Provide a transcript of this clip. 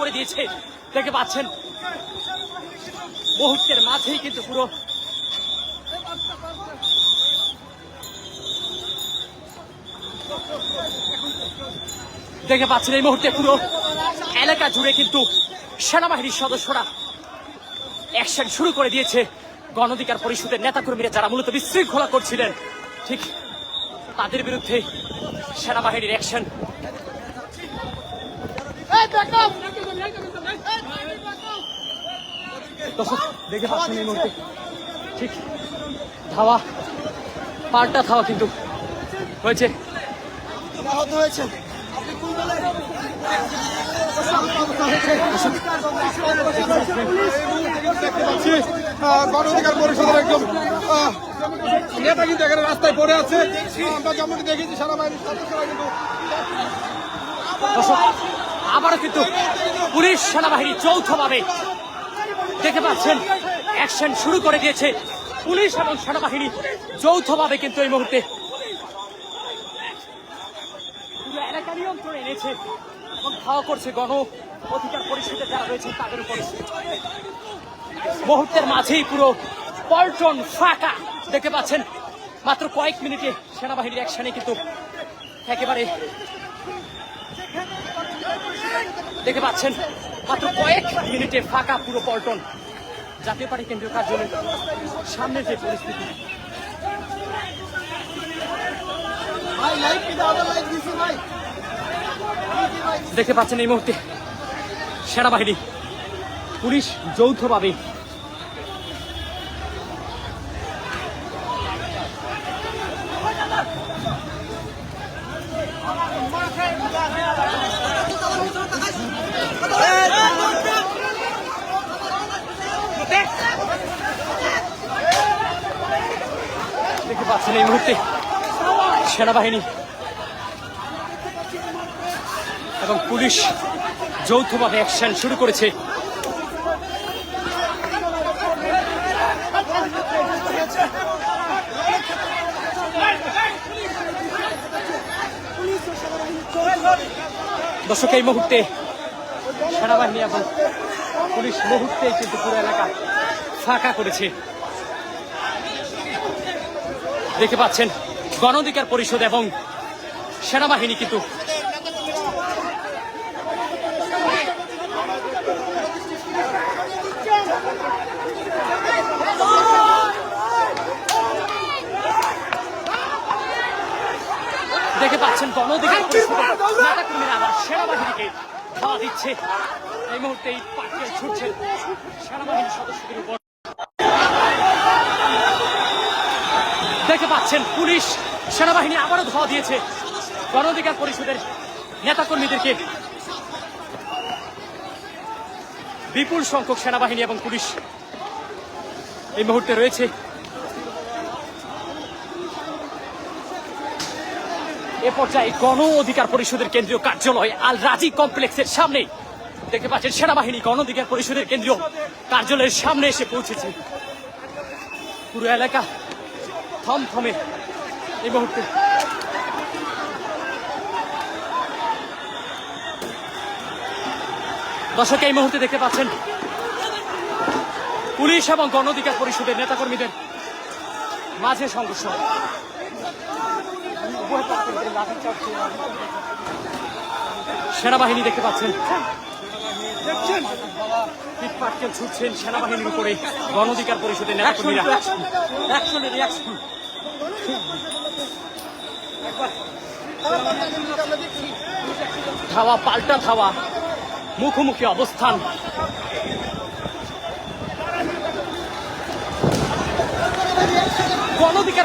করে দিয়েছে। দেখে পাচ্ছেন? মুহূর্তের মাঝেই কিন্তু পুরো দেখে পাচ্ছেন এই মুহূর্তে পুরো এলাকা জুড়ে কিন্তু সেনাবাহিনীর সদস্যরা অ্যাকশন শুরু করে দিয়েছে। গণধিকার পরিষদের নেতাকর্মীরা যারা মূলত বিশৃঙ্খলা করছিলেন, ঠিক তাদের বিরুদ্ধে সেনাবাহিনীর অ্যাকশন দর্শক দেখে পাচ্ছেন এই মুহূর্তে। ঠিক ধাওয়া পাল্টা ধাওয়া কিন্তু হয়েছে। আহত হয়েছেন আপনি কোন দলের দেখতে পাচ্ছি আহ, গণ অধিকার পরিষদের একজন নেতা কিন্তু এখানে রাস্তায় পড়ে আছে। আমরা যেমনটি দেখেছি সেনাবাহিনীর সদস্যরা কিন্তু আবারও কিন্তু পুলিশ সেনাবাহিনী যৌথভাবে দেখতে পাচ্ছেন অ্যাকশন শুরু করে দিয়েছে। পুলিশ এবং সেনাবাহিনী যৌথভাবে কিন্তু এই মুহূর্তে পুরো এনেছে ধাওয়া করছে গণ অধিকার তাদের মুহূর্তের মাঝেই পুরো ফাঁকা মাত্র কয়েক মিনিটে সেনাবাহিনীর অ্যাকশনে কিন্তু একেবারে দেখতে পাচ্ছেন মাত্র কয়েক মিনিটে ফাঁকা পুরো পল্টন। জাতীয় পার্টি কেন্দ্রীয় কার্যালয়ের সামনে যে পরিস্থিতি। দেখতে পাচ্ছেন এই মুহূর্তে সেনাবাহিনী পুলিশ যৌথভাবে দেখতে পাচ্ছেন এই মুহূর্তে সেনাবাহিনী এবং পুলিশ যৌথভাবে অ্যাকশন শুরু করেছে। দর্শক, এই মুহূর্তে সেনাবাহিনী এবং পুলিশ মুহূর্তে কিন্তু পুরো এলাকা ফাঁকা করেছে। দেখতে পাচ্ছেন গণ অধিকার পরিষদ এবং সেনাবাহিনী কিন্তু দেখে পাচ্ছেন গণ অধিকার পরিষদের সেনাবাহিনীকে ধাওয়া দিচ্ছে। এই মুহূর্তে দেখতে পাচ্ছেন, পুলিশ সেনাবাহিনী আবারও ধাওয়া দিয়েছে। গণ অধিকার পরিষদের নেতাকর্মীদেরকে। বিপুল সংখ্যক সেনাবাহিনী এবং পুলিশ এই মুহূর্তে রয়েছে। এ পর্যায়ে গণ অধিকার পরিষদের কেন্দ্রীয় কার্যালয় আল রাজি কমপ্লেক্সের সামনে দেখতে পাচ্ছেন সেনাবাহিনী গণ অধিকার পরিষদের কেন্দ্রীয় কার্যালয়ের সামনে এসে পৌঁছেছে পুরো এলাকা থমথমে এই মুহূর্তে দর্শক, এই মুহূর্তে দেখতে পাচ্ছেন পুলিশ এবং গণ অধিকার পরিষদের নেতাকর্মীদের মাঝে সংঘর্ষ। সেনাবাহিনী দেখতে পাচ্ছেন পিটপাটকেল ছুটছেন সেনাবাহিনীর উপরে গণ অধিকার পরিষদের ধাওয়া পাল্টা ধাওয়া। মুখোমুখি অবস্থান। গণ অধিকার